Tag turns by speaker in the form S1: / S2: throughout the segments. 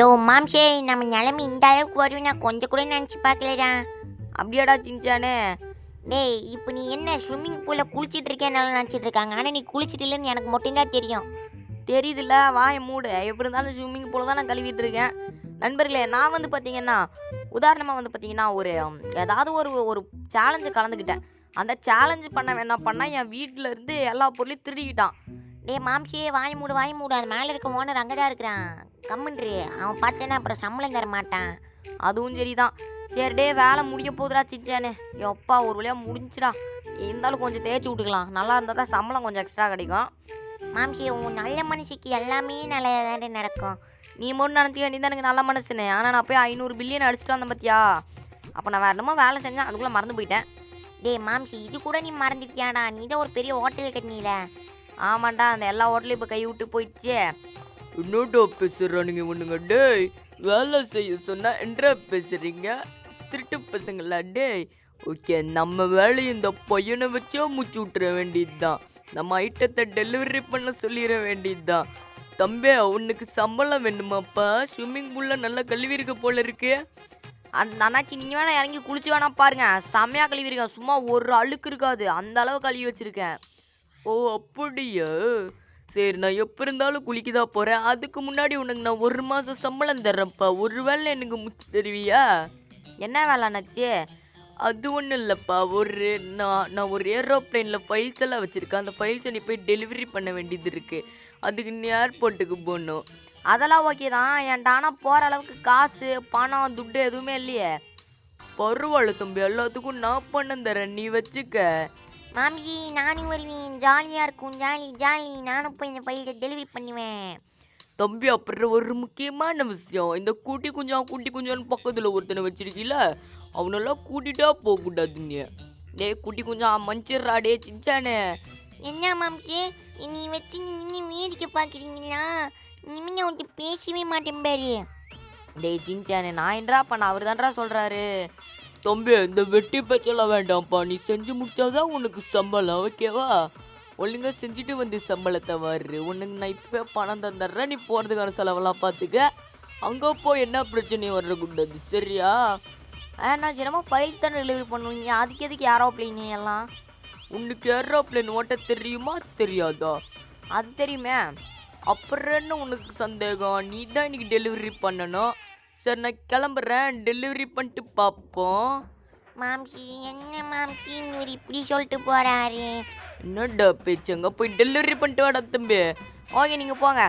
S1: யோ மாம்சே நம்ம நிலைமை இந்த அளவுக்கு வரும் நான் கொஞ்சம் கூட நினச்சி பார்க்கலடா.
S2: அப்படியாடா சிஞ்சானு
S1: டேய் இப்போ நீ என்ன ஸ்விம்மிங் பூலில் குளிச்சிட்டு இருக்கேன்னு நினச்சிட்டு இருக்காங்க. ஆனால் நீ குளிச்சிட்டு இல்லைன்னு எனக்கு மட்டும்தான் தெரியும்.
S2: தெரியுதுல்ல வாய மூடு. எப்படி இருந்தாலும் ஸ்விம்மிங் பூலில் தான் நான் கழுவிட்டு இருக்கேன். நண்பர்களே நான் வந்து பார்த்தீங்கன்னா உதாரணமாக வந்து பார்த்தீங்கன்னா ஒரு ஏதாவது ஒரு ஒரு சேலஞ்சு கலந்துக்கிட்டேன். அந்த சேலஞ்சு பண்ண வேணாம் பண்ணால் என் வீட்டில் இருந்து எல்லா பொருளையும் திருடிக்கிட்டான்.
S1: டேய் மாம்சியே வாய் மூடு வாய் மூடு. அது மேலே இருக்க ஓனர் அங்கே தான் இருக்கிறான். கம்முன்றி அவன் பார்த்தேன்னா அப்புறம் சம்பளம் தர மாட்டான்.
S2: அதுவும் சரிதான். சரி டே வேலை முடிய போகுதுடா சிச்சானு எப்பா ஒரு வழியாக முடிஞ்சுடா. இருந்தாலும் கொஞ்சம் தேய்ச்சி விட்டுக்கலாம். நல்லா இருந்தால் தான் சம்பளம் கொஞ்சம் எக்ஸ்ட்ரா கிடைக்கும்.
S1: மாம்சே உன் நல்ல மனுஷிக்கு எல்லாமே நல்லதாக நடக்கும்.
S2: நீ மட்டும் நினச்சிக்க நீ தான் எனக்கு நல்ல மனசுனே ஆனால் நான் போய் ஐநூறு பில்லியன் அடிச்சிட்டு வந்தேன் பார்த்தியா அப்போ நான் வேற என்னமோ வேலை செஞ்சேன். அதுக்குள்ளே மறந்து போயிட்டேன்.
S1: டேய் மாம்சி இது கூட நீ மறந்துட்டியாடா? நீ தான் ஒரு பெரிய ஹோட்டல் கட்டினீல.
S2: ஆமாண்டா அந்த எல்லா ஹோட்டலையும் இப்போ கை விட்டு போயிடுச்சு.
S3: என்னடா பேசுறானுங்க இவனுங்க. டேய் வேலை செய்ய சொன்னா என்றா பேசுறீங்க? திருட்டு பசங்களா? டேய் ஓகே நம்ம வேலையை இந்த பையனை வச்சா மூச்சு விட்டுற வேண்டியதுதான். நம்ம ஐட்டத்தை டெலிவரி பண்ண சொல்லிட வேண்டியதுதான். தம்பி உனக்கு சம்பளம் வேணுமாப்பா? ஸ்விம்மிங் பூல்ல நல்லா கழுவி இருக்க போல இருக்கு.
S2: அந்த அண்ணாச்சி நீங்கள் வேணா இறங்கி குளிச்சு வேணா பாருங்க. செம்மையாக கழுவிருக்கேன். சும்மா ஒரு அழுக்கு இருக்காது. அந்த அளவு கழுவி வச்சிருக்கேன்.
S3: ஓ அப்படியா? சரி நான் எப்போ இருந்தாலும் குளிக்கதா போகிறேன் அதுக்கு முன்னாடி உனக்கு நான் ஒரு மாதம் சம்பளம் தர்றேன்ப்பா. ஒரு வேளை எனக்கு முச்சு தருவியா?
S2: என்ன வேலை அண்ணாச்சி?
S3: அது ஒன்றும் இல்லைப்பா. ஒரு நான் நான் ஒரு ஏரோப்ளைனில் ஃபைல்ஸ் எல்லாம் வச்சுருக்கேன். அந்த ஃபைல்ஸை நீ போய் டெலிவரி பண்ண வேண்டியது இருக்குது அதுக்கு நீ ஏர்போர்ட்டுக்கு போகணும்
S2: அதெல்லாம் ஓகே தான். என்கிட்ட ஆனால் போகிற அளவுக்கு காசு பணம் துட்டு எதுவுமே இல்லையே.
S3: பரவாயில்ல தம்பி. எல்லாத்துக்கும் நான் பணம் தரேன். நீ வச்சுக்க.
S1: மாமிஜி நானும் வருவேன். ஜாலியாக இருக்கும். Jolly jolly. நானும் போய் இந்த பையில டெலிவரி பண்ணுவேன்.
S3: தம்பி அப்புறம் ஒரு முக்கியமான விஷயம். இந்த கூட்டி குஞ்சம் கூட்டி குஞ்சான்னு பக்கத்தில் ஒருத்தனை வச்சிருக்கீல அவனெல்லாம் கூட்டிட்டா போகக்கூடாதுங்க.
S2: டேய் குட்டி கொஞ்சம் மஞ்சிடுறா டே சின்சானு
S1: என்ன மாம்சே நீ வச்சு நின்று வேடிக்கை பார்க்குறீங்களா? இனிமேல் நான் உன்கிட்ட பேசவே மாட்டேன் பாரு.
S2: டேய் சின்சானு நான் என்னடா பண்ண அவர் தான்டா சொல்கிறாரு
S3: தம்பி இந்த வெட்டி பேச்செல்லாம் வேண்டாம்ப்பா. நீ செஞ்சு முடிச்சாதான் உனக்கு சம்பளம் ஓகேவா? ஒழுங்கா செஞ்சுட்டு வந்து சம்பளத்தை வரு. உனக்கு நான் இப்போ பணம் தந்துடுறேன். நீ போகிறதுக்கான செலவெல்லாம் பார்த்துக்க அங்கே போய் என்ன பிரச்சனையும் வரக்கூடாது சரியா?
S2: நான் என்னமோ ஃபைல்ஸ் தான் டெலிவரி பண்ணுவீங்க. அதுக்கு எதுக்கு ஏரோப்ளைன் எல்லாம்?
S3: உனக்கு ஏரோப்ளேன் ஓட்ட தெரியுமா? தெரியாதா?
S2: அது தெரியுமே.
S3: அப்புறம் என்ன உனக்கு சந்தேகம்? நீ தான் இன்னைக்கு டெலிவரி பண்ணணும். சரி நான் கிளம்புறேன். டெலிவரி பண்ணிட்டு பார்ப்போம்
S1: மாம்சி என்ன மாம்சி? இவர் இப்படி சொல்லிட்டு போறாரு.
S3: என்னடா பேச்சங்க போய் டெலிவரி பண்ணிட்டு வாடா தம்பி.
S2: ஓகே நீங்கள் போங்க.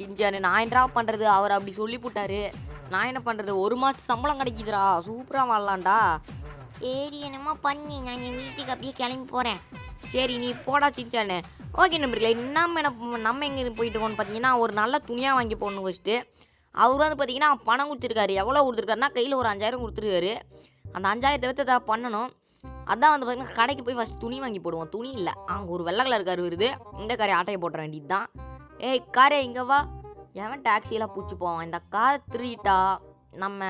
S2: சின்சானு நான் என்னடா பண்ணுறது அவர் அப்படி சொல்லி போட்டாரு. நான் என்ன பண்ணுறது ஒரு மாதம் சம்பளம் கிடைக்குதுடா. சூப்பராக வாழலாம்டா.
S1: சரி என்னமோ பண்ணி. நான் என் வீட்டுக்கு அப்படியே கிளம்பி போகிறேன்
S2: சரி நீ போடா சின்சானு ஓகே நம்பர்களே நம்ம என்ன நம்ம எங்கே போயிட்டு இருக்கோம்னு பார்த்தீங்கன்னா ஒரு நல்ல துணியாக வாங்கி போடணும் ஃபஸ்ட்டு அவர் வந்து பார்த்தீங்கன்னா பணம் கொடுத்துருக்காரு. எவ்வளோ கொடுத்துருக்காருன்னா கையில் ஒரு அஞ்சாயிரம் கொடுத்துருக்காரு. அந்த அஞ்சாயிரத்தை வைத்து அதை பண்ணணும். அதான் வந்து பார்த்தீங்கன்னா கடைக்கு போய் ஃபஸ்ட் துணி வாங்கி போடுவோம். துணி இல்லை. அங்கே ஒரு வெள்ளை கலர் கார் வருது. இந்த காரை ஆட்டையை போட்டுற வேண்டியது தான் ஏய் காரே இங்கே வா. எவன் டாக்ஸியெல்லாம் பூச்சி போவான்? இந்த கார் திருட்டா நம்ம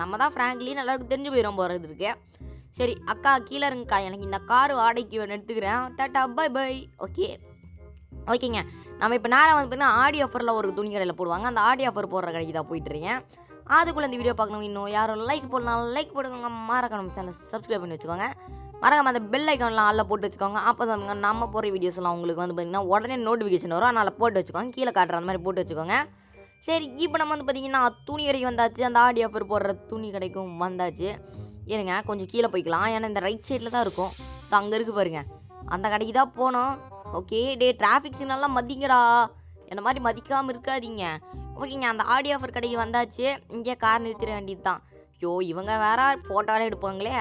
S2: நம்ம தான் ஃப்ராங்க்லின்னு எல்லாருக்கும் தெரிஞ்சு போயிடும் போகிறது இருக்கு. சரி அக்கா கீழே இருங்கக்கா. எனக்கு இந்த கார் வாடகைக்கு எடுத்துக்கிறேன். டாட்டா பை பை ஓகே ஓகேங்க நம்ம இப்போ நேரம் வந்து பார்த்தீங்கன்னா ஆடி ஆஃபரில் ஒரு துணி கடையில் போடுவாங்க. அந்த ஆடி ஆஃபர் போடுற கடைக்கு தான் போயிட்டுருக்கேன் அதுக்குள்ளே இந்த வீடியோ பார்க்கணும். இன்னும் யாரும் லைக் போடலாம் லைக் போடுங்க. மறக்கணும் சேனல் சப்ஸ்கிரைப் பண்ணி வச்சுக்கோங்க. மறக்காம அந்த பெல் ஐக்கான்லாம் ஆளில் போட்டு வச்சுக்கோங்க. அப்போ தான் நம்ம போகிற வீடியோஸ் எல்லாம் உங்களுக்கு வந்து பார்த்திங்கன்னா உடனே நோட்டிஃபிகேஷன் வரும். அதனால் போட்டு வச்சுக்கோங்க. கீழே காட்டுற அந்த மாதிரி போட்டு வச்சுக்கோங்க. சரி இப்போ நம்ம வந்து பார்த்தீங்கன்னா துணி கடைக்கு வந்தாச்சு. அந்த ஆடி ஆஃபர் போடுற துணி கடைக்கும் வந்தாச்சு. இருங்க கொஞ்சம் கீழே போய்க்கலாம். ஏன்னா இந்த ரைட் சைடில் தான் இருக்கும். அங்கே இருக்குது பாருங்க. அந்த கடைக்கு தான் போனோம். ஓகே டே டிராஃபிக் சிக்னல்லாம் மதிங்கடா என்ன மாதிரி மதிக்காமல் இருக்காதீங்க. ஓகேங்க அந்த ஆடி ஆஃபர் கடைக்கு வந்தாச்சு. இங்கே கார் நிறுத்திட வேண்டியது தான் ஐயோ இவங்க வேற ஃபோட்டோலாம் எடுப்பாங்களே.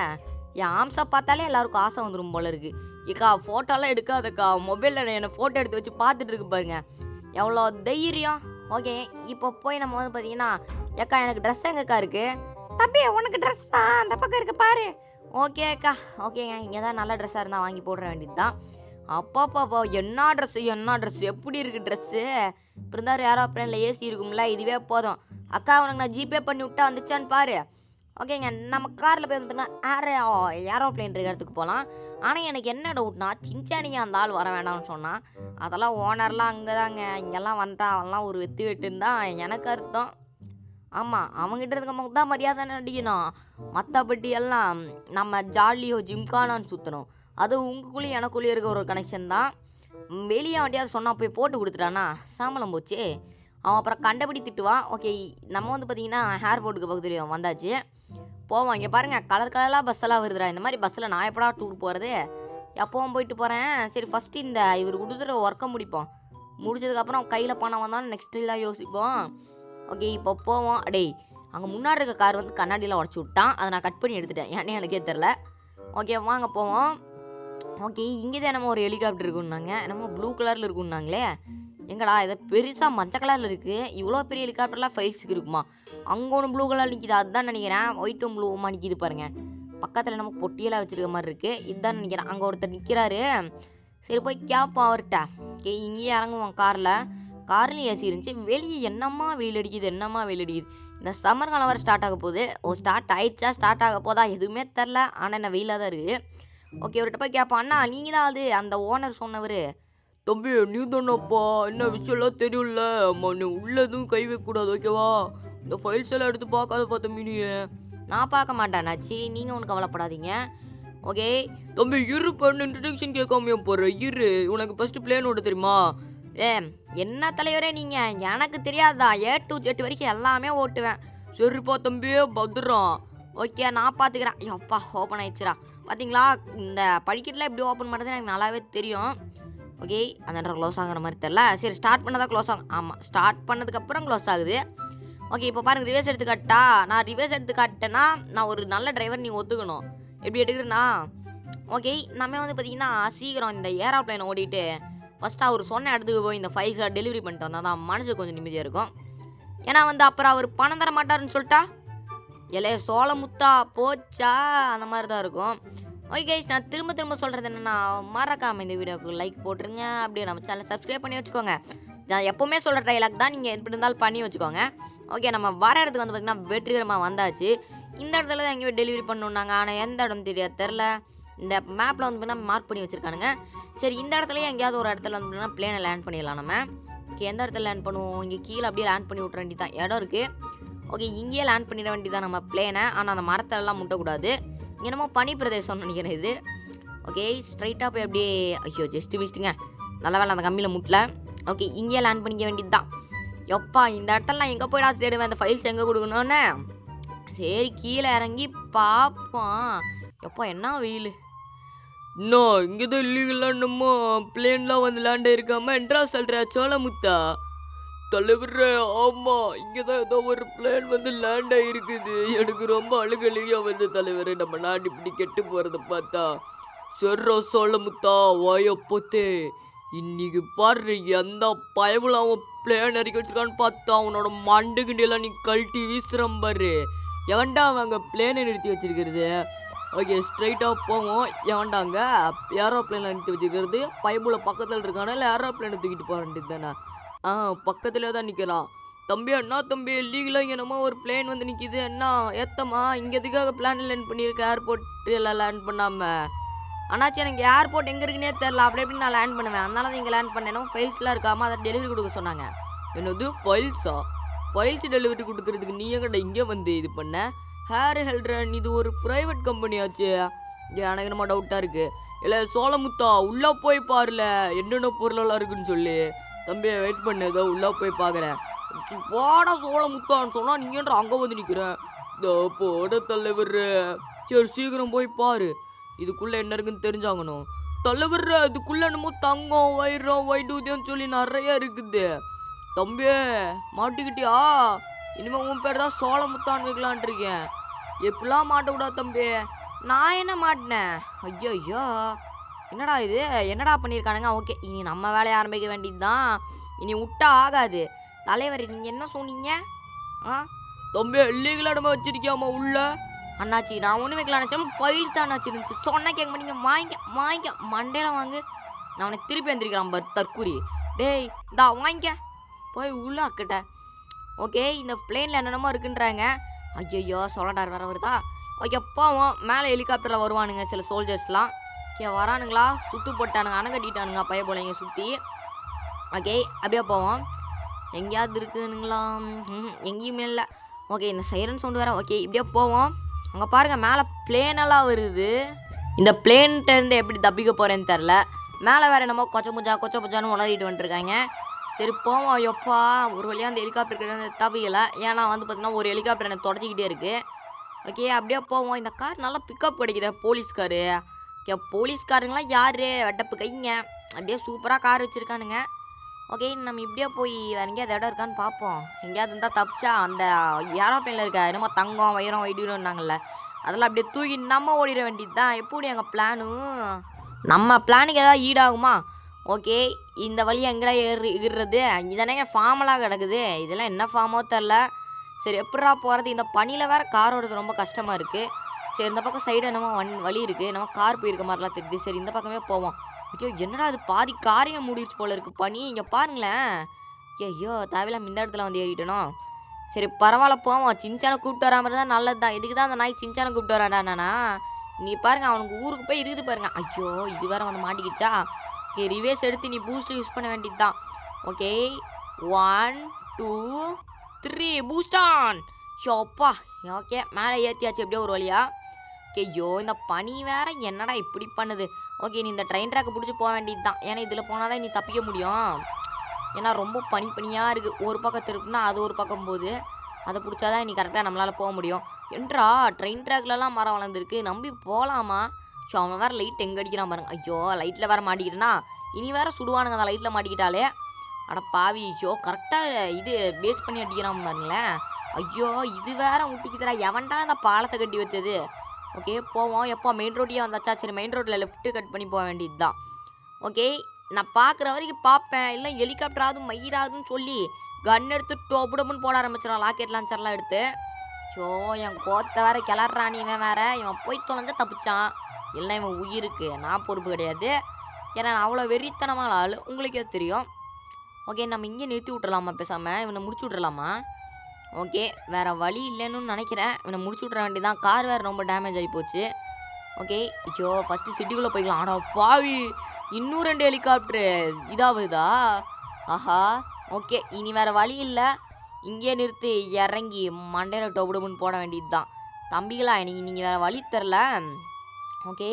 S2: என் ஆம்சா பார்த்தாலே எல்லாருக்கும் ஆசை வந்துடும் போல இருக்குது ஏக்கா ஃபோட்டோலாம் எடுக்காதக்கா. மொபைலில் என்னை ஃபோட்டோ எடுத்து வச்சு பார்த்துட்டு இருக்கு பாருங்க. எவ்வளோ தைரியம். ஓகே இப்போ போய் நம்ம வந்து பார்த்தீங்கன்னா ஏக்கா எனக்கு ட்ரெஸ் எங்கக்கா இருக்குது தம்பி உனக்கு ட்ரெஸ்ஸா அந்த பக்கம் இருக்குது பாரு. ஓகே அக்கா. ஓகேங்க இங்கே தான் நல்ல ட்ரெஸ்ஸாக இருந்தால் வாங்கி போடுற வேண்டியது தான் அப்பா பாப்பா என்ன ட்ரெஸ்ஸு என்ன ட்ரெஸ்ஸு எப்படி இருக்குது ட்ரெஸ்ஸு இப்போ இருந்தால் ஏரோப்ளேனில் ஏசி இருக்கும்ல இதுவே போதும். அக்கா உனக்கு நான் ஜிபே பண்ணி விட்டா வந்துச்சான்னு பாரு. ஓகேங்க நம்ம காரில் போய் வந்துட்டோம்னா ஏரோ ஏரோப்ளேன் இருக்கிறதுக்கு போகலாம் ஆனால் எனக்கு என்ன டவுட்னா சின்சானிங்க அந்த ஆள் வர வேண்டாம்னு சொன்னான் அதெல்லாம் ஓனர்லாம் அங்கே தாங்க இங்கெல்லாம் வந்தா அவன்லாம் ஒரு வெத்து வெட்டுன்னு தான் எனக்கு அர்த்தம். ஆமாம் அவங்ககிட்ட இருக்க நமக்கு தான் மரியாதை நடிக்கணும் மற்றபடி எல்லாம் நம்ம ஜாலியோ ஜிம்கானான்னு சுற்றணும் அது உங்களுக்குள்ளேயும் எனக்குள்ளேயும் இருக்க ஒரு கனெக்ஷன் தான். ம், வெளியே வண்டியாவது சொன்னால் போய் போட்டு கொடுத்துட்டானா சாம்பலம் போச்சு. அவன் அப்புறம் கண்டபடி திட்டுவான். ஓகே நம்ம வந்து பார்த்தீங்கன்னா ஏர்போர்ட்டுக்கு பக்கத்துலேயும் வந்தாச்சு. போவோம் இங்கே பாருங்கள் கலர் கலராக பஸ்ஸெல்லாம் வருதுடா. இந்த மாதிரி பஸ்ஸில் நான் எப்படா டூர் போகிறது எப்போவும் போயிட்டு போகிறேன் சரி ஃபஸ்ட்டு இந்த இவர் கொடுத்துற ஒர்க்கை முடிப்போம் முடிச்சதுக்கப்புறம் கையில் பணம் வந்தாலும் நெக்ஸ்ட் எல்லாம் யோசிப்போம் ஓகே இப்போ போவோம் டேய் அங்கே முன்னாடி இருக்க கார் வந்து கண்ணாடியில் உடச்சி விட்டான். அதை நான் கட் பண்ணி எடுத்துட்டேன். ஏன்னே எனக்கே தெரில ஓகே வாங்க போவோம். ஓகே இங்கே தான் நம்ம ஒரு ஹெலிகாப்டர் இருக்குன்னாங்க. நம்ம ப்ளூ கலரில் இருக்குன்னாங்களே. எங்கடா இதை பெருசாக மஞ்சள் கலரில் இருக்குது இவ்வளோ பெரிய ஹெலிகாப்டர்லாம் ஃபைல்ஸுக்கு இருக்குமா? அங்கே ஒன்று ப்ளூ கலர் நிற்கிது அதுதான் நினைக்கிறேன். ஒயிட்டும் ப்ளூவுமா நிற்கிது பாருங்க. பக்கத்தில் நம்ம பொட்டியெல்லாம் வச்சுருக்க மாதிரி இருக்குது இதுதான் நினைக்கிறேன். அங்கே ஒருத்தர் நிற்கிறாரு சரி போய் கேட்போம் அவர்கிட்ட ஓகே இங்கேயே இறங்குவோம் காரில். கார்லேயும் ஏசி இருந்துச்சு. வெளியே என்னம்மா வெயில் அடிக்குது என்னம்மா வெயில் அடிக்குது? இந்த சம்மர் காலம் வர ஸ்டார்ட் ஆக போகுது. ஓ ஸ்டார்ட் ஆயிடுச்சா? ஸ்டார்ட் ஆக போதா? எதுவுமே தெரில ஆனால் என்ன வெயிலாக தான் இருக்குது ஓகே அவர்கிட்ட போய் கேட்பான் அண்ணா நீங்கள் தான் அது? அந்த ஓனர் சொன்னவர்.
S3: தம்பி நீ தானப்பா என்ன விஷயம்லாம் தெரியல நீ உள்ளதும் கை வைக்கக்கூடாது ஓகேவா இந்த ஃபைல்ஸ் எல்லாம் எடுத்து பார்க்காத தம்பி நீ
S2: நான் பார்க்க மாட்டேன் நாச்சி நீங்கள் ஒன்று கவலைப்படாதீங்க. ஓகே
S3: தம்பி இரு பண்ணு இன்ட்ரடக்ஷன் கேட்காம போற? இரு. உனக்கு ஃபஸ்ட்டு பிளேன் ஓட தெரியுமா?
S2: ஏ என்ன தலைவரே நீங்கள் எனக்கு தெரியாதா? ஏ டு ஜெட் வரைக்கும் எல்லாமே ஓட்டுவேன்.
S3: சரிப்பா தம்பி பத்திரம்.
S2: ஓகே நான் பார்த்துக்கிறேன். ஐயோப்பா ஓப்பன் ஆயிடுச்சுடா. பார்த்தீங்களா? இந்த படிக்கட்டில் எப்படி ஓப்பன் பண்ணுறது எனக்கு நல்லாவே தெரியும். ஓகே அந்த க்ளோஸ் ஆகுற மாதிரி தெரில சரி ஸ்டார்ட் பண்ணதான் க்ளோஸ் ஆகும். ஆமாம் ஸ்டார்ட் பண்ணதுக்கப்புறம் க்ளோஸ் ஆகுது. ஓகே இப்போ பாருங்கள் ரிவர்ஸ் எடுத்து காட்டா நான் ரிவர்ஸ் எடுத்து காட்டேன்னா நான் ஒரு நல்ல டிரைவர் நீங்கள் ஒத்துக்கணும். எப்படி எடுக்கிறேன்னா ஓகே நம்ம வந்து பார்த்தீங்கன்னா சீக்கிரம் இந்த ஏரோப்ளைனை ஓடிட்டு ஃபஸ்ட்டு அவர் சொன்ன இடத்துக்கு போய் இந்த ஃபைல்ஸை டெலிவரி பண்ணிட்டு வந்தால் தான் மனசுக்கு கொஞ்சம் நிம்மதியாக இருக்கும். ஏன்னா வந்து அப்புறம் அவர் பணம் தர மாட்டாருன்னு சொல்லிட்டா? இலைய சோளமுத்தா போச்சா? அந்த மாதிரி தான் இருக்கும். ஓகே கைஸ் நான் திரும்ப திரும்ப சொல்கிறது என்னென்னா மறக்காமல் இந்த வீடியோக்கு லைக் போட்டுருங்க. அப்படியே நம்ம சேனலை சப்ஸ்கிரைப் பண்ணி வச்சுக்கோங்க. நான் எப்போவுமே சொல்கிற டைலாக் தான் நீங்கள் எப்படி இருந்தாலும் பண்ணி வச்சுக்கோங்க. ஓகே நம்ம வர இடத்துக்கு வந்து பார்த்திங்கன்னா வெற்றிகரமாக வந்தாச்சு. இந்த இடத்துல தான் எங்கேயோ டெலிவரி பண்ணணுன்னாங்க ஆனால் எந்த இடம் தெரியாது தெரில இந்த மேப்பில் வந்து பார்த்தீங்கன்னா மார்க் பண்ணி வச்சுருக்கானுங்க. சரி இந்த இடத்துலயே எங்கேயாவது ஒரு இடத்துல வந்து பார்த்தீங்கன்னா பிளேனை லேண்ட் பண்ணிடலாம் நம்ம. ஓகே எந்த இடத்துல லேண்ட் பண்ணுவோம்? இங்கே கீழே அப்படியே லேண்ட் பண்ணி விட்ற வேண்டி தான் இடம் இருக்குது ஓகே இங்கேயே லேண்ட் பண்ணிட வேண்டியதான் நம்ம பிளேனை ஆனால் அந்த மரத்திலலாம் முட்டக்கூடாது. என்னமோ பனி பிரதேசம்னு நினைக்கிறேன் இது. ஓகே ஸ்ட்ரைட்டாக போய் அப்படியே ஐயோ ஜஸ்ட்டு மிஸ்ட்டுங்க நல்ல வேலை அந்த கம்மியில் முட்டல. ஓகே இங்கேயே லேண்ட் பண்ணிக்க வேண்டியது தான் எப்பா இந்த இடத்தெல்லாம் எங்கே போய்டா தேடுவேன்? அந்த ஃபைல்ஸ் எங்கே கொடுக்கணும்னு? சரி கீழே இறங்கி பார்ப்போம். எப்பா என்ன வெயில்?
S3: இன்னும் இங்கே தான் இல்லீகலாக நம்ம பிளேன்லாம் வந்து லேண்ட் இருக்காமல் என்ட்ரா சொல்கிற சோழமுத்தா? தலைவர் ஆமா இங்கே தான் ஏதோ ஒரு பிளேன் வந்து லேண்ட் ஆயிருக்குது. எனக்கு ரொம்ப அழுகழுகியாக வந்து தலைவர் நம்ம நாடு இப்படி கெட்டு போறத பார்த்தா. சொல்ற சோளமுத்தா வாயப்போத்தே இன்னைக்கு பாரு எந்த பயமுல அவன் பிளேன் இறக்கி வச்சிருக்கான்னு பார்த்தா அவனோட மண்டுகிண்டியெல்லாம் நீ கழட்டி வீசுறான் பாரு. எவன்டா அவன் அங்கே பிளேனை நிறுத்தி வச்சிருக்கிறது? ஓகே ஸ்ட்ரைட்டாக போவோம். எவன்டாங்க ஏரோப்ளேனில் நிறுத்தி வச்சுக்கிறது பைபுல பக்கத்தில் இருக்கானா இல்லை ஏரோப்ளேன் தூக்கிட்டு போக வேண்டியது தானே ஆ பக்கத்தில் தான் நிற்கிறான் தம்பி அண்ணா தம்பி லீகலாக என்னமோ ஒரு பிளேன் வந்து நிற்கிது அண்ணா ஏத்தம்மா இங்கே எதுக்காக பிளான் லேண்ட் பண்ணியிருக்க ஏர்போர்ட்டில் எல்லாம் லேண்ட் பண்ணாமல்
S2: அண்ணாச்சி எனக்கு ஏர்போர்ட் எங்கே இருக்குன்னே தெரில அப்படி எப்படி நான் லேண்ட் பண்ணுவேன். அதனால தான் இங்கே லேண்ட் பண்ணேனோ ஃபைல்ஸ்லாம் இருக்காமல் அதை டெலிவரி கொடுக்க சொன்னாங்க.
S3: என்னது ஃபைல்ஸா ஃபைல்ஸ் டெலிவரி கொடுக்கறதுக்கு நீ எங்கிட்ட இங்கே வந்து இது பண்ண? ஹேர் ஹெல்ட்ரன் இது ஒரு ப்ரைவேட் கம்பெனி ஆச்சு. எனக்கு என்னமோ டவுட்டாக இருக்குது இல்லை சோளமுத்தா உள்ளே போய் பாருல. என்னென்ன பொருளெல்லாம் இருக்குன்னு சொல்லி. தம்பி வெயிட் பண்ணு ஏதோ உள்ளே போய் பார்க்குறேன். வாடா சோளமுத்தான்னு சொன்னால் நீங்கன்ற அங்கே வந்து நிற்கிறேன் இதோ போட தலைவர். சரி சீக்கிரம் போய் பாரு. இதுக்குள்ளே என்ன இருக்குன்னு தெரிஞ்சாங்கணும் தலைவர் இதுக்குள்ளே என்னமோ தங்கம் வைரம் வைடூதியம்னு சொல்லி நிறைய இருக்குது. தம்பி மாட்டிக்கிட்டியா? இனிமேல் உன் பேர் தான் சோளமுத்தான் வைக்கலான் இருக்கேன். எப்படிலாம் மாட்டக்கூடாது தம்பி
S2: நான் என்ன மாட்டினேன்? ஐயோ ஐயோ என்னடா இது? என்னடா பண்ணியிருக்கானுங்க ஓகே இனி நம்ம வேலையை ஆரம்பிக்க வேண்டியது தான் இனி விட்டா ஆகாது. தலைவர் நீங்கள் என்ன சொன்னீங்க? ஆ?
S3: தம்பி இல்லீகலாக நம்ம வச்சிருக்கியாமா உள்ள?
S2: அண்ணாச்சி நான் ஒன்றும் வைக்கல நினச்சேன் ஃபைல்ஸ் தான் அண்ணாச்சி இருந்துச்சு. சொன்னால் கேட்க மாட்டீங்க. வாங்கிக்க வாங்கிக்க. மண்டையில் வாங்கு நான் அவனை திருப்பி எந்திரிக்கிறான் பார் தற்கூரி. டேய் இந்தா வாங்கிக்க. போய் உள்ள அக்கிட்ட. ஓகே இந்த பிளேனில் என்னென்னமோ இருக்குன்றாங்க. ஐயோ சொல்லடார் வேற வருதா? ஓகே போவோம் மேலே ஹெலிகாப்டரில் வருவானுங்க சில சோல்ஜர்ஸ்லாம் ஓகே வரானுங்களா? சுட்டு போட்டானுங்க அணங்கட்டிட்டானுங்க பைய போலங்க சுற்றி ஓகே அப்படியே போவோம். எங்கேயாவது இருக்குனுங்களா எங்கேயுமே இல்லை. ஓகே இந்த சைரன் சவுண்டு வரேன் ஓகே இப்படியே போவோம். அங்கே பாருங்கள் மேலே பிளேனெல்லாம் வருது. இந்த பிளேன்ட்டேருந்து எப்படி தப்பிக்க போகிறேன்னு தெரில மேலே வேறு என்னமோ கொச்ச புஜா கொச்ச புஜான்னு உளறிட்டு வந்துட்டுருக்காங்க சரி போவோம் எப்பா. ஒரு வழியாக அந்த ஹெலிகாப்டர் கிட்ட தப்பிக்கலை. ஏன்னா வந்து பார்த்திங்கன்னா ஒரு ஹெலிகாப்டர் எனக்கு தொடச்சிக்கிட்டே இருக்குது ஓகே அப்படியே போவோம். இந்த கார் நல்லா பிக்கப் கிடைக்குது போலீஸ் காரு போலீஸ்காரங்களாம் யார்? வெட்டப்பு கைங்க. அப்படியே சூப்பராக கார் வச்சுருக்கானுங்க. ஓகே நம்ம இப்படியே போய் வேறு எங்கேயாவது இடம் இருக்கான்னு பார்ப்போம். எங்கேயாவது இருந்தால் தப்பிச்சா அந்த ஏரோப்ளேனில் இருக்க என்னமோ தங்கம் வைரம் வைடிடும்னாங்கல்ல அதெல்லாம் அப்படியே தூக்கி நம்ம ஓடிட வேண்டியது தான் எப்படி எங்கள் பிளானு? நம்ம பிளானுக்கு எதாவது ஈடாகுமா? ஓகே இந்த வழி எங்கடா ஏறு இறுறது தானேங்க ஃபார்மலாக கிடக்குது. இதெல்லாம் என்ன ஃபார்மோ தெரில சரி எப்படா போகிறது இந்த பனியில் வேறு கார் ஓடுறது ரொம்ப கஷ்டமாக இருக்குது சரி இந்த பக்கம் சைடு என்னமோ வன் வழி இருக்குது நம்ம கார் போயிருக்க மாதிரிலாம் தெரியுது. சரி இந்த பக்கமே போவோம். ஐயோ என்னடா அது பாதி காரியம் மூடிடுச்சு போல இருக்குது பனி இங்கே பாருங்களேன். ஐயோ தேவையில்லாம இந்த இடத்துல வந்து ஏறிட்டனோ? சரி பரவாயில்ல போவோம். சின்சானை கூப்பிட்டு வராமல் இருந்தால் நல்லது தான் இதுக்கு தான் அந்த நாய் சிஞ்சானை கூப்பிட்டு வராடாண்ணா நீ பாருங்க அவனுக்கு ஊருக்கு போய் இருக்குது பாருங்க. ஐயோ இது வேற வந்து மாட்டிக்கிச்சா? ஓகே ரிவேஸ் எடுத்து நீ பூஸ்ட் யூஸ் பண்ண வேண்டியது தான் ஓகே ஒன் டூ த்ரீ பூஸ்டான் ஷோப்பா ஓகே மேலே ஏற்றியாச்சு எப்படியோ ஒரு வழியா. ஐயோ இந்த பனி வேற என்னடா இப்படி பண்ணுது? ஓகே நீ இந்த ட்ரெயின் ட்ராக்கை பிடிச்சி போக வேண்டியது தான் ஏன்னா இதில் போனால் தான் நீ தப்பிக்க முடியும். ஏன்னா ரொம்ப பனி பனியாக இருக்குது ஒரு பக்கம் திருப்புனா அது ஒரு பக்கம் போகுது. அதை பிடிச்சாதான் நீ கரெக்டாக நம்மளால் போக முடியும். என்றா ட்ரெயின் ட்ராக்லலாம் மரம் வளர்ந்துருக்கு. நம்பி போகலாமா ஸோ அவன் வேறு லைட் எங்கே அடிக்கிறான் பாருங்க. ஐயோ லைட்டில் வேறு மாட்டிக்கிட்டேன்னா இனி வேறு சுடுவானுங்க அந்த லைட்டில் மாட்டிக்கிட்டாலே. அட பாவி ஐயோ கரெக்டாக இது பேஸ் பண்ணி அடிக்கிறான் பாருங்களேன். ஐயோ இது வேற முட்டிக்குதுடா எவன்டா இந்த பாலத்தை கட்டி வச்சது? ஓகே போவோம். எப்போ? மெயின் ரோட்டையே வந்தாச்சா? சரி மெயின் ரோட்டில் லெஃப்ட்டு கட் பண்ணி போக வேண்டியது தான் ஓகே நான் பார்க்குற வரைக்கும் பார்ப்பேன் இல்லை ஹெலிகாப்டராவது மயிராதுன்னு சொல்லி கன் எடுத்து டோப்புடப்புன்னு போட ஆரம்பிச்சிடலாம் லாக்கெட் லான்ச்சர்லாம் எடுத்து. ஸோ என் கோத்தை வேற கிளறான் இவன் வேற. இவன் போய் தொலைஞ்சா தப்பிச்சான். இல்லை இவன் உயிருக்கு. நான் பொறுப்பு கிடையாது. ஏன்னா நான் அவ்வளோ வெறித்தனமான ஆள். உங்களுக்கே தெரியும். ஓகே நம்ம இங்கே நிறுத்தி விட்றலாமா பேசாமல் இவனை முடிச்சு விட்றலாமா ஓகே வேறு வழி இல்லைன்னு நினைக்கிறேன். இவனை முடிச்சு விட்ற வேண்டியதான் கார் வேறு ரொம்ப டேமேஜ் ஆகி போச்சு. ஓகே ஐயோ ஃபஸ்ட்டு சிட்டிக்குள்ளே போய்க்கலாம். ஆனால் பாவி இன்னும் ரெண்டு ஹெலிகாப்டரு இதாகுதா ஆஹா ஓகே இனி வேறு வழி இல்லை. இங்கேயே நிறுத்தி இறங்கி மண்டையில் டொபுடபுன்னு போட வேண்டியது தான் தம்பிகளா நீங்கள் நீங்கள் வேறு வழி தெரில. ஓகே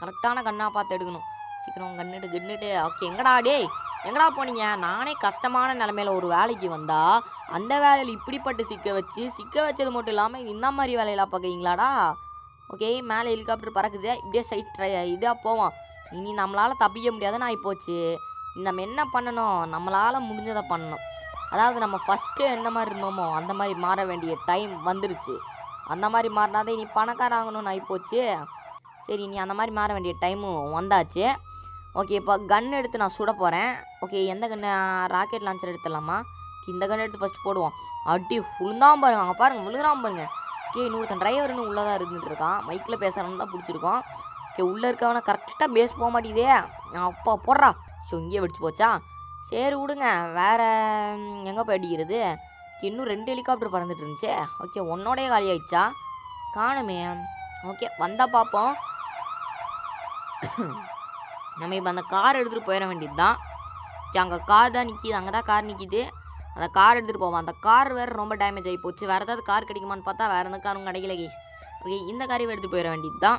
S2: கரெக்டான கண்ணாக பார்த்து எடுக்கணும். சீக்கிரம் கண்ணுட்டு கண்ணுட்டு. ஓகே எங்கடா டேய்? எங்கடா போனீங்க? நானே கஷ்டமான நிலமையில ஒரு வேலைக்கு வந்தா அந்த வேலையில் இப்படிப்பட்டு சிக்க வச்சு சிக்க வச்சது மட்டும் இல்லாமல் இந்த மாதிரி வேலையெல்லாம் பார்க்குறீங்களாடா ஓகே மேலே ஹெலிகாப்டர் பறக்குது. இப்படியே சைட் ட்ரை இதாக போவோம். இனி நம்மளால் தப்பிக்க முடியாதுன்னு ஆகிப்போச்சு நம்ம என்ன பண்ணணும்? நம்மளால் முடிஞ்சதை பண்ணணும். அதாவது நம்ம ஃபஸ்ட்டு எந்த மாதிரி இருந்தோமோ அந்த மாதிரி மாற வேண்டிய டைம் வந்துருச்சு. அந்த மாதிரி மாறினாதான் இனி பணக்கார ஆகணும்னு ஆகிப்போச்சு சரி நீ அந்த மாதிரி மாற வேண்டிய டைமும் வந்தாச்சு. ஓகே இப்போ கன் எடுத்து நான் சுட போகிறேன் ஓகே எந்த கன்று ராக்கெட் லான்ச்சர் எடுத்துடலாமா? இந்த கன் எடுத்து ஃபஸ்ட் போடுவோம். அடி விழுந்தாம பாருங்க. அங்கே பாருங்கள் விழுகிறாம பாருங்க. ஓகே இன்னொருத்தன் டிரைவர்னு உள்ளே தான் இருந்துட்டு இருக்கான். மைக்கில் பேசுகிறவன் தான் பிடிச்சிருக்கோம். ஓகே உள்ளே இருக்கவனா கரெக்டாக பேஸ் போக மாட்டேங்குதே. அப்பா போடுறா. ஸோ இங்கேயே வெடிச்சு போச்சா? சரி விடுங்க. வேறு எங்கே போய் அடிக்கிறது? இன்னும் ரெண்டு ஹெலிகாப்டர் பறந்துட்டு இருந்துச்சு. ஓகே உன்னோடைய காலி ஆயிடுச்சா? காணுமே. ஓகே வந்தால் பார்ப்போம் நம்ம இப்போ அந்த கார் எடுத்துகிட்டு போயிட வேண்டியது தான் அங்கே கார் தான் நிற்கிது அங்கே தான் கார் நிற்கிது அந்த கார் எடுத்துகிட்டு போவோம். அந்த கார் வேறு ரொம்ப டேமேஜ் ஆகி போச்சு. வேறு ஏதாவது கார் கிடைக்குமான்னு பார்த்தா வேறு எந்த காரும் கிடைக்கல கேஸ் ஓகே இந்த காரையும் எடுத்துகிட்டு போயிட வேண்டியது தான்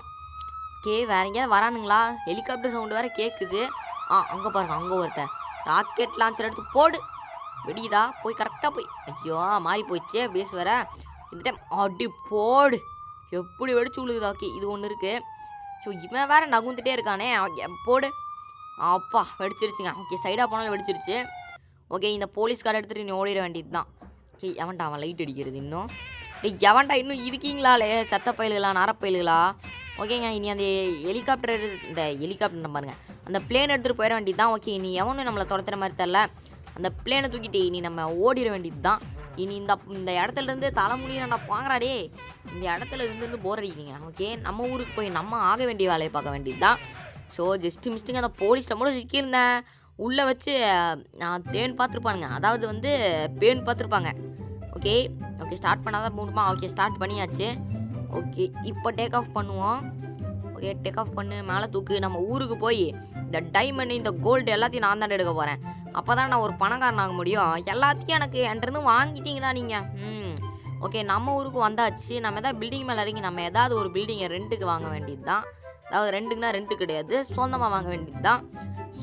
S2: ஓகே வேறு எங்கேயாவது வரானுங்களா? ஹெலிகாப்டர் சவுண்டு வேறு கேட்குது ஆ அங்கே பாருங்க அங்கே ஒருத்தன். ராக்கெட் லான்ச்சர் எடுத்து போடு. வெடியுதா போய் கரெக்டாக போய். ஐயோ மாறி போயிடுச்சு பேஸ் வேற. இந்த டைம் அடி போடு. எப்படி வெடிச்சு விழுகுதா ஓகே இது ஒன்று இருக்குது ஸோ இவன் வேறு நகுந்துட்டே இருக்கானே. ஓகே போடு. அப்பா வெடிச்சிருச்சுங்க. ஓகே சைடாக போனாலும் வெடிச்சிருச்சு. ஓகே இந்த போலீஸ்கார எடுத்துகிட்டு நீ ஓடிட வேண்டியது தான் ஓகே எவன்டா அவன் லைட் அடிக்கிறது இன்னும்? ஏய் எவன்டா இன்னும் இருக்கீங்களாலே? செத்த பயலுகளா நரப்பயலுகளா ஓகேங்க இனி அந்த ஹெலிகாப்டர் இந்த ஹெலிகாப்டர் பாருங்க அந்த பிளேன் எடுத்துகிட்டு போயிட வேண்டியது தான் ஓகே இனி எவனும் நம்மளை துரத்துற மாதிரி தெரில அந்த பிளேனை தூக்கிட்டு இனி நம்ம ஓடிட வேண்டியது தான் இனி இந்த இந்த இடத்துல இருந்து தலைமுடியை நான் வாங்குறாடே இந்த இடத்துல இருந்து போர் அடிக்கிங்க ஓகே நம்ம ஊருக்கு போய் நம்ம ஆக வேண்டிய வேலையை பார்க்க வேண்டியது தான் ஸோ ஜஸ்ட்டு மிஸ்டிங் அந்த போலீஸ்ட்ட மட்டும் சிக்கியிருந்தேன் உள்ளே வச்சு நான் தேன் பார்த்துருப்பானுங்க. அதாவது வந்து பேன் பார்த்துருப்பாங்க. ஓகே ஓகே ஸ்டார்ட் பண்ணாதான் மூணுமா? ஓகே ஸ்டார்ட் பண்ணியாச்சு. ஓகே இப்போ டேக் ஆஃப் பண்ணுவோம். ஓகே டேக் ஆஃப் பண்ணு மேலே தூக்கு நம்ம ஊருக்கு போய் இந்த டைமண்ட் இந்த கோல்டு எல்லாத்தையும் நான் தான் எடுக்க போகிறேன் அப்போ தான் நான் ஒரு பணக்காரன் ஆக முடியும். எல்லாத்தையும் எனக்கு என்கிட்டருந்து வாங்கிட்டீங்களா நீங்கள் ம். ஓகே நம்ம ஊருக்கு வந்தாச்சு. நம்ம எதாவது பில்டிங் மேலே இறங்கி நம்ம ஏதாவது ஒரு பில்டிங்கை ரெண்ட்டுக்கு வாங்க வேண்டியது தான் அதாவது ரெண்டுக்குனா ரெண்டு கிடையாது. சொந்தமாக வாங்க வேண்டியது தான்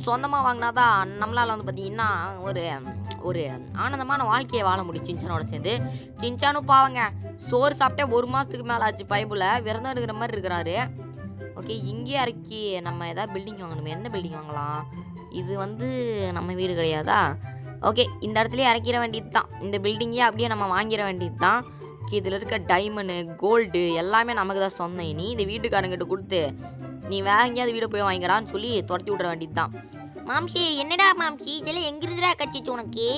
S2: சொந்தமாக வாங்கினா தான் நம்மளால் வந்து பார்த்திங்கன்னா ஒரு ஒரு ஆனந்தமான வாழ்க்கையை வாழ முடியும் சின்சானோட சேர்ந்து. சின்சானும் பாவங்க. சோறு சாப்பிட்டே ஒரு மாதத்துக்கு மேலே ஆச்சு பைபிளில் விரதம் இருக்கிற மாதிரி இருக்கிறாரு. ஓகே இங்கேயே இறக்கி நம்ம எதாவது பில்டிங் வாங்கணுமே எந்த பில்டிங் வாங்கலாம்? இது வந்து நம்ம வீடு கிடையாதா? ஓகே இந்த இடத்துலையே இறக்கிற வேண்டியது தான் இந்த பில்டிங்கே அப்படியே நம்ம வாங்கிட வேண்டியது தான் ஓகே இதில் இருக்க டைமண்டு கோல்டு எல்லாமே நமக்கு தான் சொந்தம். இனி இந்த வீட்டுக்காரங்கிட்ட கொடுத்து நீ வேற எங்கேயாவது வீடு போய் வாங்கிக்கடான்னு சொல்லி துரத்தி விட்ற வேண்டியது தான்
S1: மாம்சி என்னடா மாம்சி? இதெல்லாம் எங்கிருந்துடா கட்சிச்சு உனக்கு?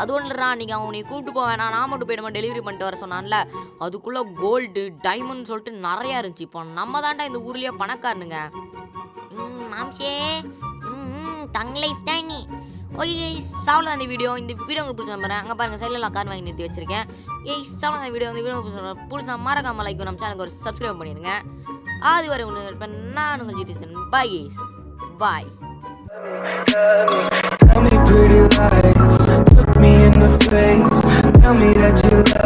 S2: அது ஒன்று இல்லைடா நீங்கள் அவன் நீ கூப்பிட்டு போக வேணாம் நான் மட்டும் போயிடுமா டெலிவரி பண்ணிட்டு வர சொன்னான்ல. அதுக்குள்ளே கோல்டு டைமண்ட் சொல்லிட்டு நிறையா இருந்துச்சு. இப்போ நம்ம தாண்டா இந்த ஊர்லேயே பணக்காரனுங்க.
S1: ம் மாம்சே. ம் ம், தங்க லைஃப் தான் நீ
S2: ஓகே சாவலாம் இந்த வீடியோ இந்த வீடியோ உங்களுக்கு பிடிச்ச நம்புறேன் அங்கே பாருங்கள் சைடில் கார் வாங்கி நிறுத்தி வச்சிருக்கேன். ஏய் சாவலாம் இந்த வீடியோ இந்த வீடியோ பிடிச்ச பிடிச்சா மறக்காம லைக் நம்ம சேனலுக்கு ஒரு சப்ஸ்கிரைப் பண்ணிடுங்க. அது வரை ஒன்று நான் உங்கள் ஜிடிசன் பாய் பாய் Love in the face.
S4: Tell me that you love